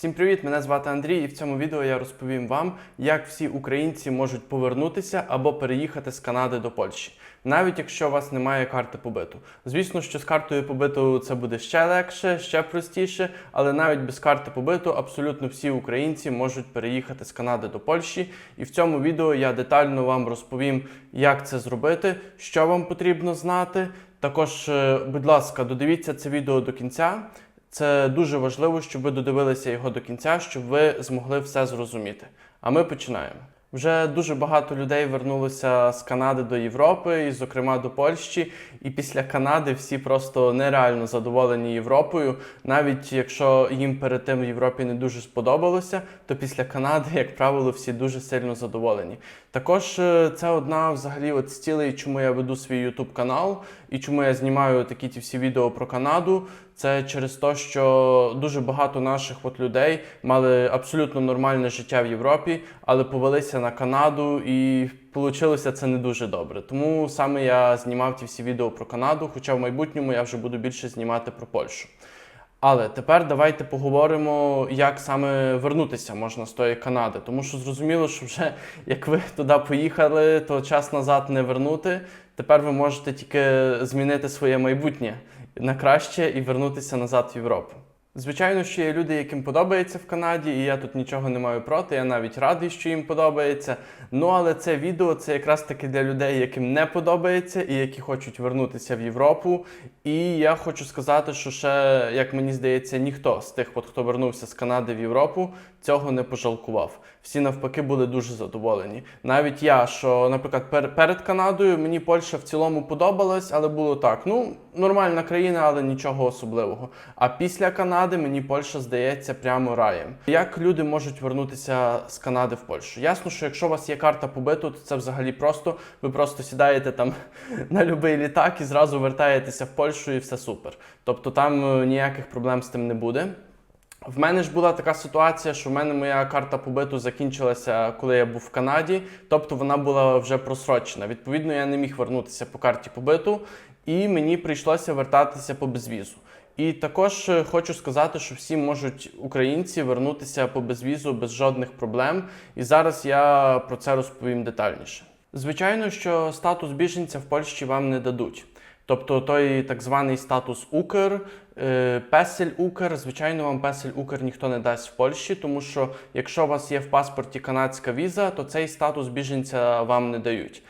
Всім привіт! Мене звати Андрій, і в цьому відео я розповім вам, як всі українці можуть повернутися або переїхати з Канади до Польщі, навіть якщо у вас немає карти побиту. Звісно, що з картою побиту це буде ще легше, ще простіше, але навіть без карти побиту абсолютно всі українці можуть переїхати з Канади до Польщі. І в цьому відео я детально вам розповім, як це зробити, що вам потрібно знати. Також, е, будь ласка, додивіться це відео до кінця. Це дуже важливо, щоб ви додивилися його до кінця, щоб ви змогли все зрозуміти. А ми починаємо. Вже дуже багато людей вернулося з Канади до Європи, і, зокрема, до Польщі. І після Канади всі просто нереально задоволені Європою. Навіть якщо їм перед тим в Європі не дуже сподобалося, то після Канади, як правило, всі дуже сильно задоволені. Також е, це одна взагалі от з цілей, чому я веду свій YouTube канал і чому я знімаю такі ті всі відео про Канаду. Це через те, що дуже багато наших от людей мали абсолютно нормальне життя в Європі, але повелися на Канаду і вийшло це не дуже добре. Тому саме я знімав ті всі відео про Канаду, хоча в майбутньому я вже буду більше знімати про Польщу. Але тепер давайте поговоримо, як саме вернутися можна з тої Канади. Тому що зрозуміло, що вже як ви туди поїхали, то час назад не вернути. Тепер ви можете тільки змінити своє майбутнє на краще і вернутися назад в Європу. Звичайно, що є люди, яким подобається в Канаді, і я тут нічого не маю проти. Я навіть радий, що їм подобається. Ну але це відео це якраз таки для людей, яким не подобається і які хочуть вернутися в Європу. І я хочу сказати, що ще, як мені здається, ніхто з тих, от, хто вернувся з Канади в Європу, цього не пожалкував. Всі навпаки були дуже задоволені. Навіть я, що, наприклад, пер- перед Канадою мені Польща в цілому подобалась, але було так: ну, нормальна країна, але нічого особливого. А після Канади мені Польща здається прямо раєм. Як люди можуть вернутися з Канади в Польщу? Ясно, що якщо у вас є карта побиту, то це взагалі просто. Ви просто сідаєте там на будь-який літак і зразу вертаєтеся в Польщу, і все супер. Тобто там е, ніяких проблем з тим не буде. В мене ж була така ситуація, що в мене моя карта побиту закінчилася, коли я був в Канаді, тобто вона була вже просрочена. Відповідно, я не міг вернутися по карті побиту, і мені прийшлося вертатися по безвізу. І також е, хочу сказати, що всі можуть українці вернутися по безвізу без жодних проблем. І зараз я про це розповім детальніше. Звичайно, що статус біженця в Польщі вам не дадуть. Тобто той так званий статус Укр, е, песель Укр, звичайно, вам песель Укр ніхто не дасть в Польщі, тому що якщо у вас є в паспорті канадська віза, то цей статус біженця вам не дають.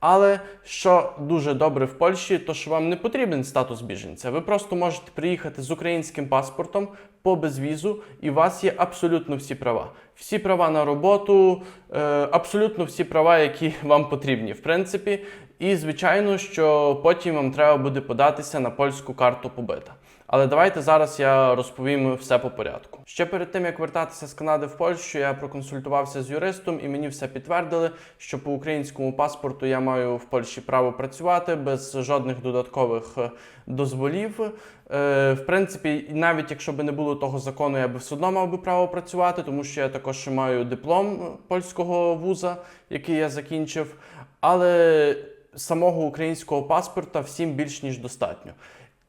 Але що дуже добре в Польщі, то що вам не потрібен статус біженця. Ви просто можете приїхати з українським паспортом по безвізу, і у вас є абсолютно всі права. Всі права на роботу, е, абсолютно всі права, які вам потрібні, в принципі. І звичайно, що потім вам треба буде податися на польську карту побита. Але давайте зараз я розповім все по порядку. Ще перед тим як вертатися з Канади в Польщу, я проконсультувався з юристом, і мені все підтвердили, що по українському паспорту я маю в Польщі право працювати без жодних додаткових е, дозволів. Е, В принципі, навіть якщо б не було того закону, я би все одно мав би право працювати, тому що я також маю диплом польського вуза, який я закінчив. Але самого українського паспорта всім більш ніж достатньо.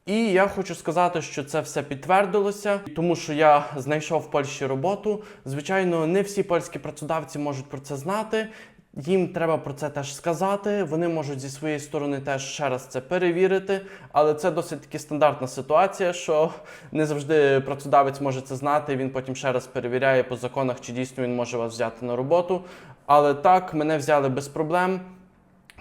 І я хочу сказати, що це все підтвердилося, тому що я знайшов в Польщі роботу. Звичайно, не всі польські працедавці можуть про це знати. Їм треба про це теж сказати. Вони можуть зі своєї сторони теж ще раз це перевірити. Але це досить таки стандартна ситуація, що не завжди працедавець може це знати. Він потім ще раз перевіряє по законах, чи дійсно він може вас взяти на роботу. Але так, мене взяли без проблем.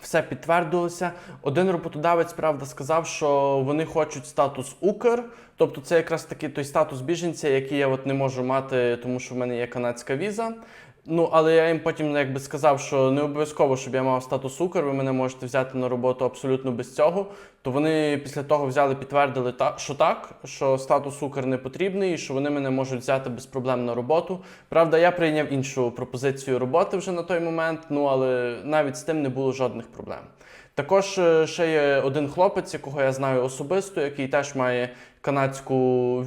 Все підтвердилося. Один роботодавець, правда, сказав, що вони хочуть статус Укр, тобто це якраз такий той статус біженця, який я от не можу мати, тому що в мене є канадська віза. Ну, але я їм потім якби сказав, що не обов'язково, щоб я мав статус Укр, ви мене можете взяти на роботу абсолютно без цього. То вони після того взяли, підтвердили, що так, що статус Укр не потрібний, і що вони мене можуть взяти без проблем на роботу. Правда, я прийняв іншу пропозицію роботи вже на той момент, ну але навіть з тим не було жодних проблем. Також е, ще є один хлопець, якого я знаю особисто, який теж має канадську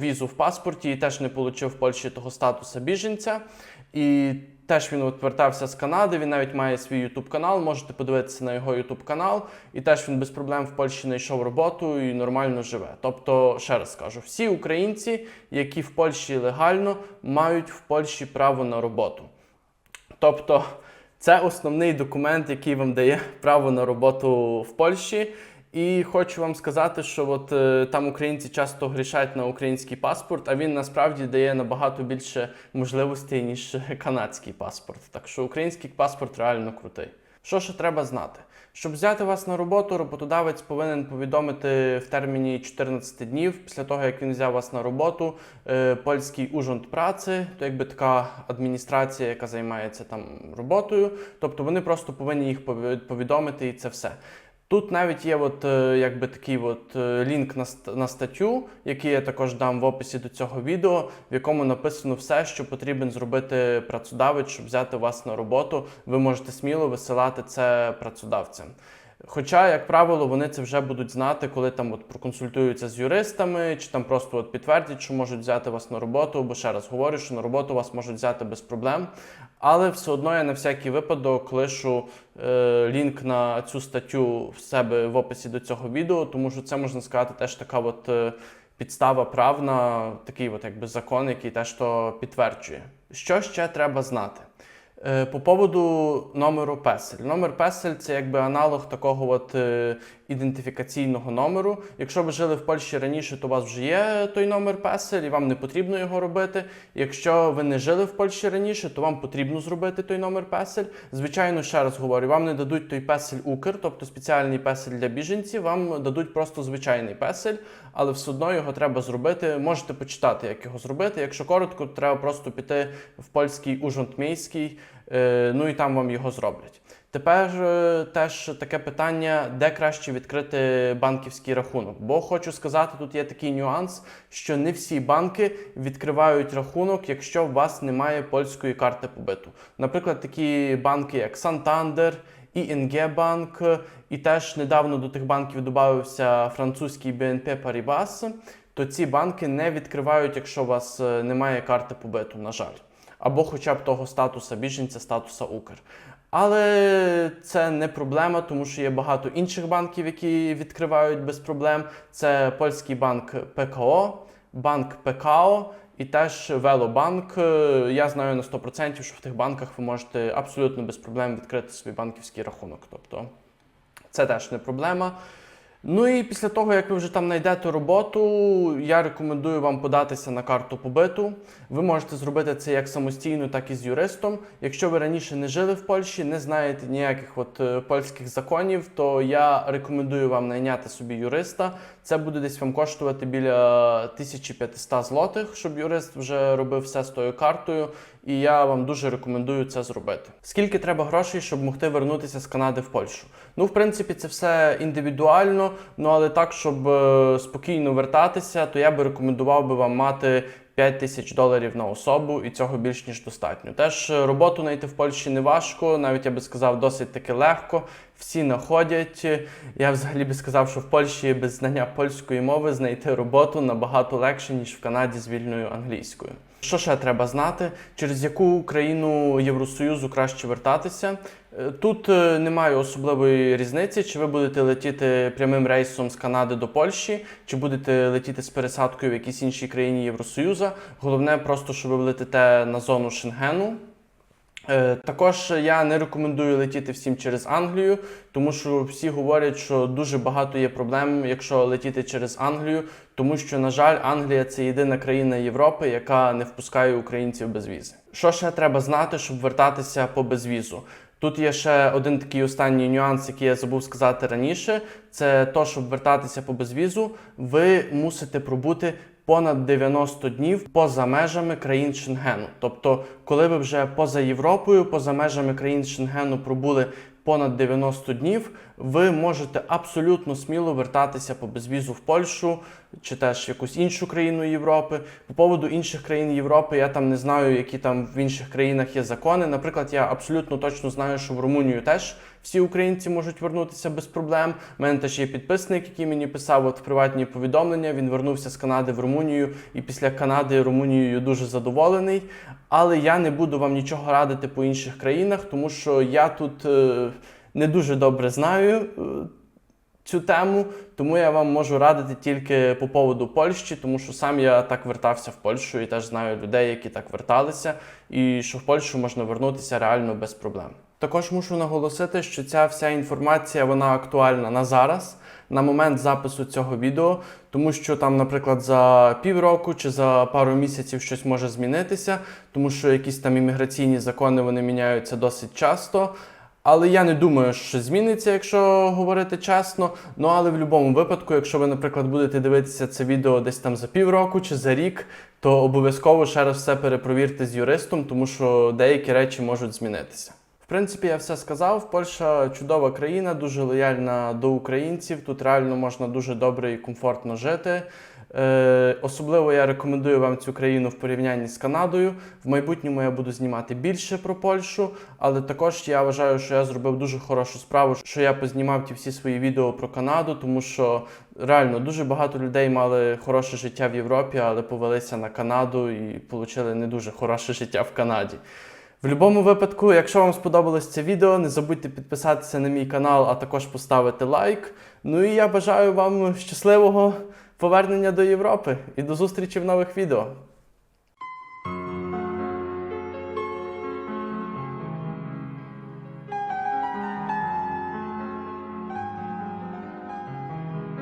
візу в паспорті і теж не отримав в Польщі того статусу біженця. І теж він от вертався з Канади. Він навіть має свій YouTube канал. Можете подивитися на його YouTube канал. І теж він без проблем в Польщі знайшов роботу і нормально живе. Тобто, ще раз кажу, всі українці, які в Польщі легально, мають в Польщі право на роботу. Тобто, це основний документ, який вам дає право на роботу в Польщі. І хочу вам сказати, що от е, там українці часто грішать на український паспорт, а він насправді дає набагато більше можливостей, ніж канадський паспорт. Так що український паспорт реально крутий. Що ще треба знати? Щоб взяти вас на роботу, роботодавець повинен повідомити в терміні 14 днів після того, як він взяв вас на роботу, е, польський ужонт праці, то якби така адміністрація, яка займається там роботою. Тобто вони просто повинні їх повідомити, і це все. Тут навіть є от, е, якби такий от е, лінк на, на статтю, який я також дам в описі до цього відео, в якому написано все, що потрібен зробити працедавець, щоб взяти вас на роботу. Ви можете сміло висилати це працедавцям. Хоча, як правило, вони це вже будуть знати, коли там от проконсультуються з юристами, чи там просто от підтвердять, що можуть взяти вас на роботу, бо ще раз говорю, що на роботу вас можуть взяти без проблем. Але все одно я на всякий випадок лишу е, лінк на цю статтю в себе в описі до цього відео, тому що це можна сказати теж така от е, підстава правна, такий от якби закон, який теж то підтверджує. Що ще треба знати? Е, По поводу номеру песель. Номер песель це якби аналог такого от е, ідентифікаційного номеру. Якщо ви жили в Польщі раніше, то у вас вже є той номер песель, і вам не потрібно його робити. Якщо ви не жили в Польщі раніше, то вам потрібно зробити той номер песель. Звичайно, ще раз говорю, вам не дадуть той песель Укр, тобто спеціальний песель для біженців, вам дадуть просто звичайний песель, але все одно його треба зробити. Можете почитати, як його зробити. Якщо коротко, треба просто піти в польський Ужонтмійський, е, ну і там вам його зроблять. Тепер е, теж таке питання, де краще відкрити банківський рахунок. Бо хочу сказати, тут є такий нюанс, що не всі банки відкривають рахунок, якщо у вас немає польської карти побиту. Наприклад, такі банки, як Santander, ING банк, і теж недавно до тих банків додався французький BNP Paribas, то ці банки не відкривають, якщо у вас е, немає карти побиту, на жаль. Або хоча б того статуса біженця, статуса Укр. Але це не проблема, тому що є багато інших банків, які відкривають без проблем. Це польський банк ПКО, банк ПКО і теж Велобанк. Я знаю на 100%, що в тих банках ви можете абсолютно без проблем відкрити свій банківський рахунок. Тобто це теж не проблема. Ну і після того, як ви вже там знайдете роботу, я рекомендую вам податися на карту побиту. Ви можете зробити це як самостійно, так і з юристом. Якщо ви раніше не жили в Польщі, не знаєте ніяких от е, польських законів, то я рекомендую вам найняти собі юриста. Це буде десь вам коштувати біля 1500 злотих, щоб юрист вже робив все з тою картою. І я вам дуже рекомендую це зробити. Скільки треба грошей, щоб могти вернутися з Канади в Польщу? Ну, в принципі, це все індивідуально. Ну але так, щоб е, спокійно вертатися, то я би рекомендував би вам мати 5 тисяч доларів на особу, і цього більш ніж достатньо. Теж е, роботу знайти в Польщі не важко, навіть я би сказав, досить таки легко. Всі знаходять. Я взагалі би сказав, що в Польщі без знання польської мови знайти роботу набагато легше, ніж в Канаді з вільною англійською. Що ще треба знати, через яку країну Євросоюзу краще вертатися? Е, Тут е, немає особливої різниці, чи ви будете летіти прямим рейсом з Канади до Польщі, чи будете летіти з пересадкою в якійсь іншій країні Євросоюзу. Головне просто, що ви летите на зону Шенгену. Е, Також я не рекомендую летіти всім через Англію, тому що всі говорять, що дуже багато є проблем, якщо летіти через Англію, тому що, на жаль, Англія це єдина країна Європи, яка не впускає українців без візи. Що ще треба знати, щоб вертатися по безвізу? Тут є ще один такий останній нюанс, який я забув сказати раніше. Це то, щоб вертатися по безвізу, ви мусите пробути понад 90 днів поза межами країн Шенгену. Тобто, коли ви вже поза Європою, поза межами країн Шенгену пробули понад 90 днів, ви можете абсолютно сміло вертатися по безвізу в Польщу чи теж якусь іншу країну Європи. По поводу інших країн Європи я там не знаю, які там в інших країнах є закони. Наприклад, я абсолютно точно знаю, що в Румунію теж всі українці можуть вернутися без проблем. У мене теж є підписник, який мені писав от приватні повідомлення. Він вернувся з Канади в Румунію, і після Канади Румунією дуже задоволений. Але я не буду вам нічого радити по інших країнах, тому що я тут е, не дуже добре знаю. е, Цю тему, тому я вам можу радити тільки по поводу Польщі, тому що сам я так вертався в Польщу і теж знаю людей, які так верталися, і що в Польщу можна вернутися реально без проблем. Також мушу наголосити, що ця вся інформація вона актуальна на зараз, на момент запису цього відео, тому що там, наприклад, за півроку чи за пару місяців щось може змінитися, тому що якісь там імміграційні закони вони міняються досить часто. Але я не думаю, що зміниться, якщо говорити чесно. Ну але в будь-якому випадку, якщо ви, наприклад, будете дивитися це відео десь там за півроку чи за рік, то обов'язково ще раз все перепровірте з юристом, тому що деякі речі можуть змінитися. В принципі, я все сказав. Польща чудова країна, дуже лояльна до українців. Тут реально можна дуже добре і комфортно жити. Е, особливо я рекомендую вам цю країну в порівнянні з Канадою. В майбутньому я буду знімати більше про Польщу, але також я вважаю, що я зробив дуже хорошу справу, що я познімав ті всі свої відео про Канаду, тому що реально дуже багато людей мали хороше життя в Європі, але повелися на Канаду і отримали не дуже хороше життя в Канаді. В будь-якому випадку, якщо вам сподобалось це відео, не забудьте підписатися на мій канал, а також поставити лайк. Ну і я бажаю вам щасливого повернення до Європи і до зустрічі в нових відео.